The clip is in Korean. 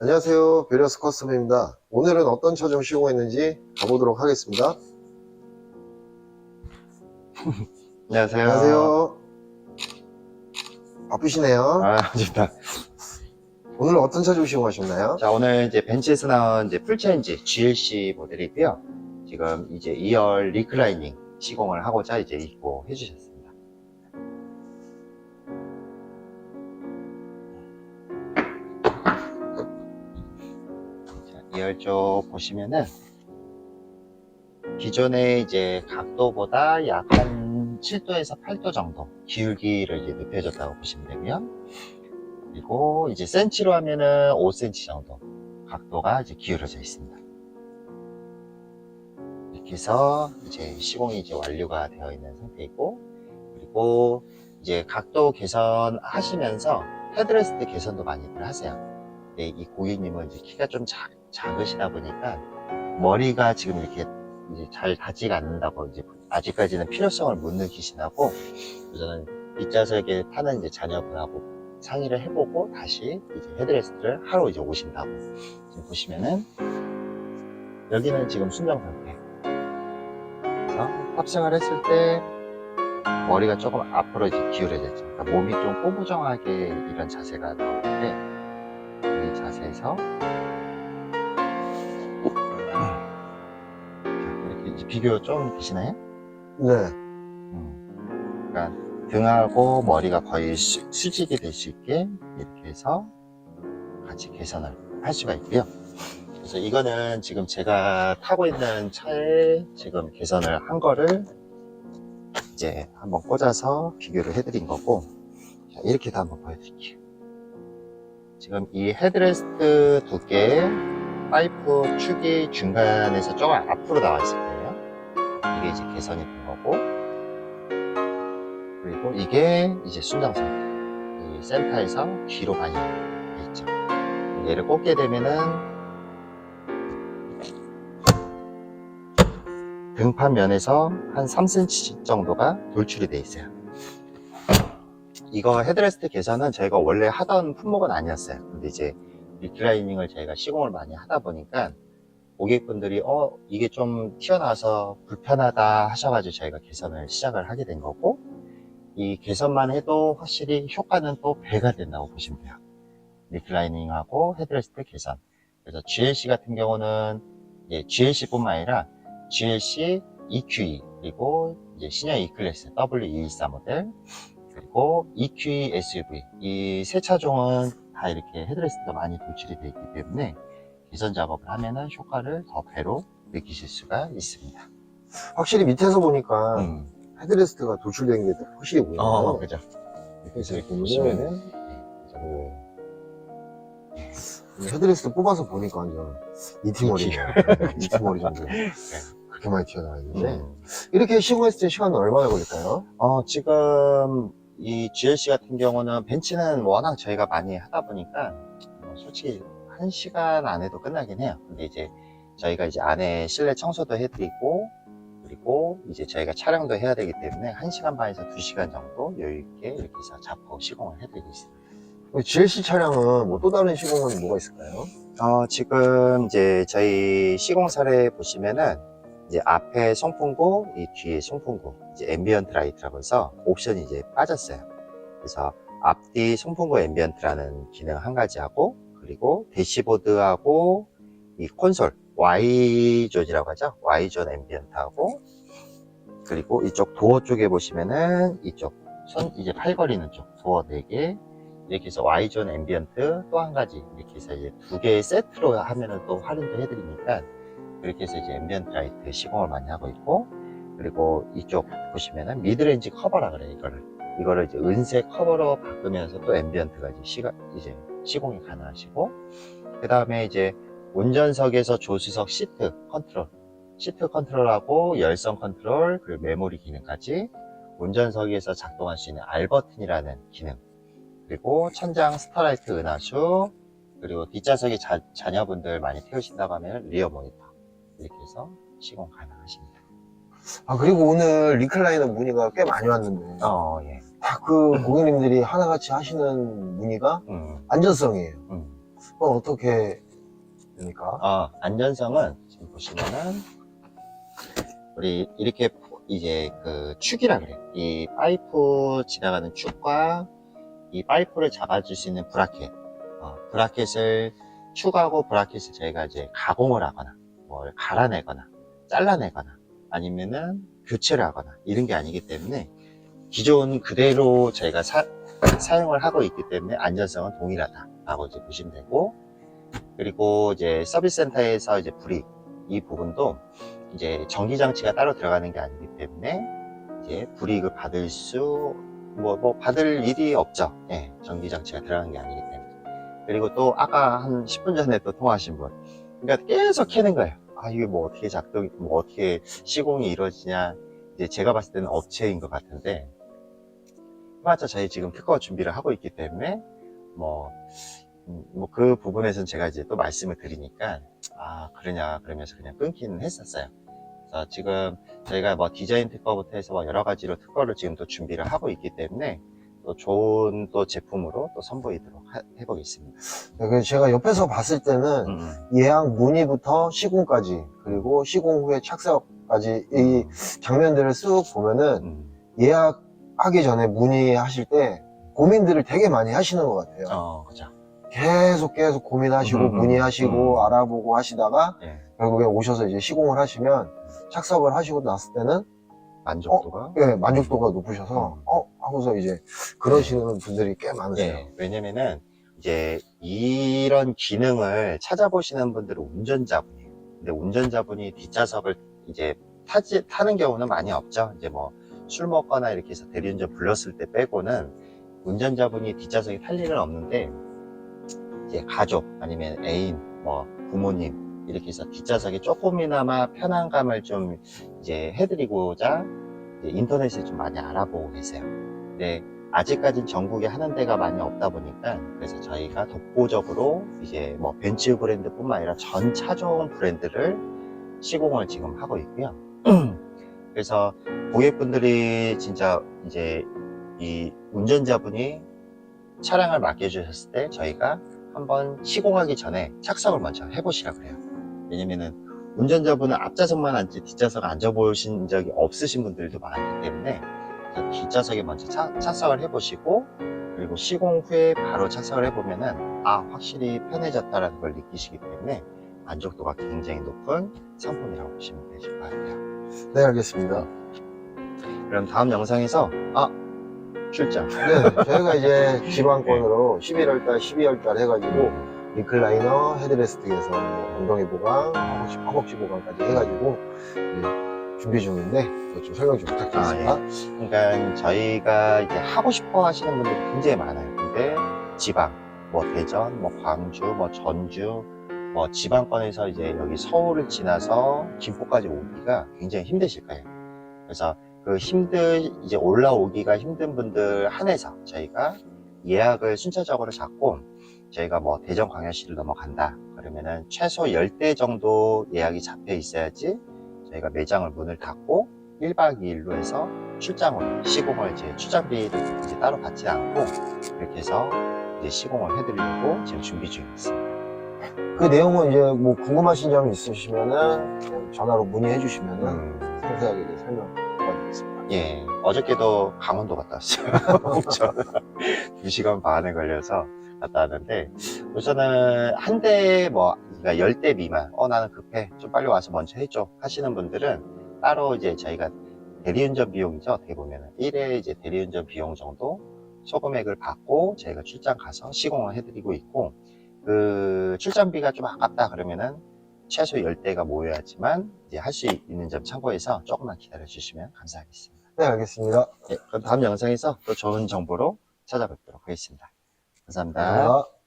안녕하세요. 베리어스 커스텀입니다. 오늘은 어떤 차좀 시공했는지 가보도록 하겠습니다. 안녕하세요. 안녕하세요. 바쁘시네요. 아, 아닙니다. 오늘 어떤 차 좀 시공하셨나요? 자, 오늘 이제 벤츠에서 나온 이제 풀체인지 GLC 모델이고요. 지금 이제 2열 리클라이닝 시공을 하고자 이제 입고 해주셨습니 2열 쪽 보시면은 기존의 이제 각도보다 약 한 7도에서 8도 정도 기울기를 이제 높여줬다고 보시면 되고요. 그리고 이제 센치로 하면은 5cm 정도 각도가 이제 기울어져 있습니다. 이렇게 해서 이제 시공이 이제 완료가 되어 있는 상태이고 그리고 이제 각도 개선 하시면서 헤드레스트 개선도 많이들 하세요. 근데 이 고객님은 이제 키가 좀 작, 작으시다 보니까 머리가 지금 이렇게 이제 잘 닿지가 않는다고 이제 아직까지는 필요성을 못 느끼시나고 저는 뒷좌석에 타는 이제 자녀분하고 상의를 해보고 다시 이제 헤드레스트를 하러 이제 오신다고 지금 보시면은 여기는 지금 순정 상태. 그래서 탑승을 했을 때 머리가 조금 앞으로 이제 기울어졌죠. 그러니까 몸이 좀 꼬부정하게 이런 자세가 이 자세에서 자, 이렇게 이제 비교 좀 되시나요? 네. 음, 그러니까 등하고 머리가 거의 수, 수직이 될 수 있게 이렇게 해서 같이 개선을 할 수가 있고요. 그래서 이거는 지금 제가 타고 있는 차에 지금 개선을 한 거를 이제 한번 꽂아서 비교를 해드린 거고 자, 이렇게도 한번 보여드릴게요. 지금 이 헤드레스트 두께 파이프 축이 중간에서 조금 앞으로 나와 있을 거예요. 이게 이제 개선이 된 거고 그리고 이게 이제 순정 상태. 이 센터에서 뒤로 많이 돼 있죠. 얘를 꽂게 되면은 등판 면에서 한 3cm 정도가 돌출이 돼 있어요. 이거 헤드레스트 개선은 저희가 원래 하던 품목은 아니었어요. 근데 이제 리클라이닝을 저희가 시공을 많이 하다 보니까 고객분들이 어 이게 좀 튀어나와서 불편하다 하셔가지고 저희가 개선을 시작을 하게 된 거고 이 개선만 해도 확실히 효과는 또 배가 된다고 보시면 돼요. 리클라이닝하고 헤드레스트 개선. 그래서 GLC 같은 경우는 이제 GLC뿐만 아니라 GLC EQE 그리고 이제 신형 E클래스 W224 모델 그리고 EQE SUV 이 세 차종은 다 이렇게 헤드레스트가 많이 돌출이 되어 있기 때문에 개선 작업을 하면은 효과를 더 배로 느끼실 수가 있습니다. 확실히 밑에서 보니까 음. 헤드레스트가 도출된 게 확실히 보이네요. 어, 그죠. 그래서 이렇게 보시면은 보시면은 네, 헤드레스트 뽑아서 보니까 완전 이티머리네요. 이티머리 정도. 그렇게 많이 튀어나와 있는데. 음. 이렇게 시공했을 때 시간은 얼마나 걸릴까요? 어, 지금 이 GLC 같은 경우는 벤츠는 워낙 저희가 많이 하다 보니까 어, 솔직히 한 시간 안에도 끝나긴 해요. 근데 이제 저희가 이제 안에 실내 청소도 해드리고 그리고 이제 저희가 촬영도 해야 되기 때문에 한 시간 반에서 두 시간 정도 여유 있게 이렇게 해서 잡고 시공을 해드리고 있습니다. GLC 차량은 뭐 또 다른 시공은 뭐가 있을까요? 어, 지금 이제 저희 시공 사례 보시면은 이제 앞에 송풍구, 이 뒤에 송풍구, 이제 앰비언트 라이트라고 해서 옵션이 이제 빠졌어요. 그래서 앞뒤 송풍구 앰비언트라는 기능 한 가지 하고, 그리고 대시보드하고 이 콘솔, Y존이라고 하죠. Y존 앰비언트하고, 그리고 이쪽 도어 쪽에 보시면은 이쪽 손, 이제 팔 거리는 쪽 도어 4개, 이렇게 해서 Y존 앰비언트 또 한 가지 이렇게 해서 이제 두 개의 세트로 하면은 또 할인도 해드리니까 그렇게 해서 이제 앰비언트 라이트 시공을 많이 하고 있고 그리고 이쪽 보시면은 미드레인지 커버라 그래요 이거를. 이거를 이제 은색 커버로 바꾸면서 또 앰비언트가 이제 시가 이제 시공이 가능하시고 그 다음에 이제 운전석에서 조수석 시트 컨트롤 시트 컨트롤하고 열선 컨트롤 그리고 메모리 기능까지 운전석에서 작동할 수 있는 R 버튼이라는 기능 그리고 천장 스타라이트 은하수 그리고 뒷좌석에 자, 자녀분들 많이 태우신다고 하면 리어 모니터 이렇게 해서 시공 가능하십니다. 아, 그리고 오늘 리클라이너 문의가 꽤 많이 왔는데. 어, 예. 다 그 고객님들이 하나같이 하시는 문의가 음, 안전성이에요. 음. 그건 어떻게 됩니까? 어, 안전성은 지금 보시면은 우리 이렇게 이제 그 축이라 그래. 이 파이프 지나가는 축과 이 파이프를 잡아줄 수 있는 브라켓. 어, 브라켓을 축하고 브라켓을 저희가 이제 가공을 하거나 뭘 갈아내거나 잘라내거나 아니면은 교체를 하거나 이런 게 아니기 때문에 기존 그대로 저희가 사, 사용을 하고 있기 때문에 안전성은 동일하다라고 이제 보시면 되고 그리고 이제 서비스 센터에서 이제 불이 이 부분도 이제 전기 장치가 따로 들어가는 게 아니기 때문에 이제 불이익을 받을 수 뭐, 뭐 받을 일이 없죠. 예, 전기 장치가 들어가는 게 아니기 때문에. 그리고 또 아까 한 10분 전에 또 통화하신 분. 그러니까 계속 캐는 거예요. 아, 이게 뭐 어떻게 작동이, 뭐 어떻게 시공이 이루어지냐. 이제 제가 봤을 때는 업체인 것 같은데. 맞아, 저희 지금 특허 준비를 하고 있기 때문에 뭐, 뭐 그 부분에서는 제가 이제 또 말씀을 드리니까 아 그러냐 그러면서 그냥 끊기는 했었어요. 그래서 지금 저희가 뭐 디자인 특허부터 해서 뭐 여러 가지로 특허를 지금 또 준비를 하고 있기 때문에 또 좋은 또 제품으로 또 선보이도록 하- 해보겠습니다. 네, 그래서 제가 옆에서 봤을 때는 음, 예약 문의부터 시공까지 그리고 시공 후에 착석까지 이 장면들을 쓱 보면은 음. 예약하기 전에 문의하실 때 고민들을 되게 많이 하시는 것 같아요. 어, 그죠. 계속 계속 고민하시고 음, 음, 문의하시고 음. 알아보고 하시다가 예, 결국에 오셔서 이제 시공을 하시면 착석을 하시고 났을 때는 만족도가. 예, 만족도가 높으셔서 음. 어 하고서 이제 그러시는 분들이 꽤 많으세요. 예, 왜냐면은 이제 이런 기능을 찾아보시는 분들은 운전자분이에요. 근데 운전자분이 뒷좌석을 이제 타지, 타는 경우는 많이 없죠. 이제 뭐 술 먹거나 이렇게 해서 대리운전 불렀을 때 빼고는 운전자분이 뒷좌석에 탈 일은 없는데 이제 가족 아니면 애인 뭐 부모님 이렇게 해서 뒷좌석에 조금이나마 편안감을 좀 이제 해드리고자 인터넷에 좀 많이 알아보고 계세요. 근데 아직까진 전국에 하는 데가 많이 없다 보니까 그래서 저희가 독보적으로 이제 뭐 벤츠 브랜드뿐만 아니라 전 차종 브랜드를 시공을 지금 하고 있고요. 그래서 고객분들이 진짜 이제 이 운전자분이 차량을 맡겨주셨을 때 저희가 한번 시공하기 전에 착석을 먼저 해보시라 그래요. 왜냐면은 운전자분은 앞좌석만 앉지 뒷좌석 앉아보신 적이 없으신 분들도 많기 때문에 그래서 뒷좌석에 먼저 차, 착석을 해보시고 그리고 시공 후에 바로 착석을 해보면은 아 확실히 편해졌다라는 걸 느끼시기 때문에 만족도가 굉장히 높은 상품이라고 보시면 되실 것 같아요. 네, 알겠습니다. 그럼 다음 영상에서 아 출장 네, 저희가 이제 지방권으로 11월달, 12월달 해가지고 리클라이너, 헤드레스트 에서 뭐 엉덩이 보강, 허벅지, 허벅지 보강까지 해가지고 이제 준비 중인데 좀 설명 좀 부탁드리겠습니다. 그러니까 저희가 이제 하고 싶어 하시는 분들이 굉장히 많아요. 근데 지방, 뭐 대전, 뭐 광주, 뭐 전주, 뭐 지방권에서 이제 여기 서울을 지나서 김포까지 오기가 굉장히 힘드실 거예요. 그래서 그 힘들, 이제 올라오기가 힘든 분들 한해서 저희가 예약을 순차적으로 잡고 저희가 뭐 대전 광역시를 넘어간다. 그러면은 최소 10대 정도 예약이 잡혀 있어야지 저희가 매장을 문을 닫고 1박 2일로 해서 출장을, 시공을 이제 출장비를 이제 따로 받지 않고 이렇게 해서 이제 시공을 해드리려고 지금 준비 중에 있습니다. 그 내용은 이제 뭐 궁금하신 점 있으시면은 전화로 문의해 주시면은 음, 상세하게 이제 설명 도와드리겠습니다. 예. 어저께도 강원도 갔다 왔어요. 저 2시간 반에 걸려서 갔다 왔는데, 우선은 한 대, 뭐, 그러니까 10대 미만, 어, 나는 급해. 좀 빨리 와서 먼저 해줘. 하시는 분들은 따로 이제 저희가 대리운전 비용이죠. 어떻게 보면은. 1회 이제 대리운전 비용 정도 소금액을 받고 저희가 출장 가서 시공을 해드리고 있고, 그 출장비가 좀 아깝다 그러면은 최소 10대가 모여야지만 이제 할 수 있는 점 참고해서 조금만 기다려 주시면 감사하겠습니다. 네, 알겠습니다. 네, 그럼 다음 영상에서 또 좋은 정보로 찾아뵙도록 하겠습니다. 감사합니다. 감사합니다.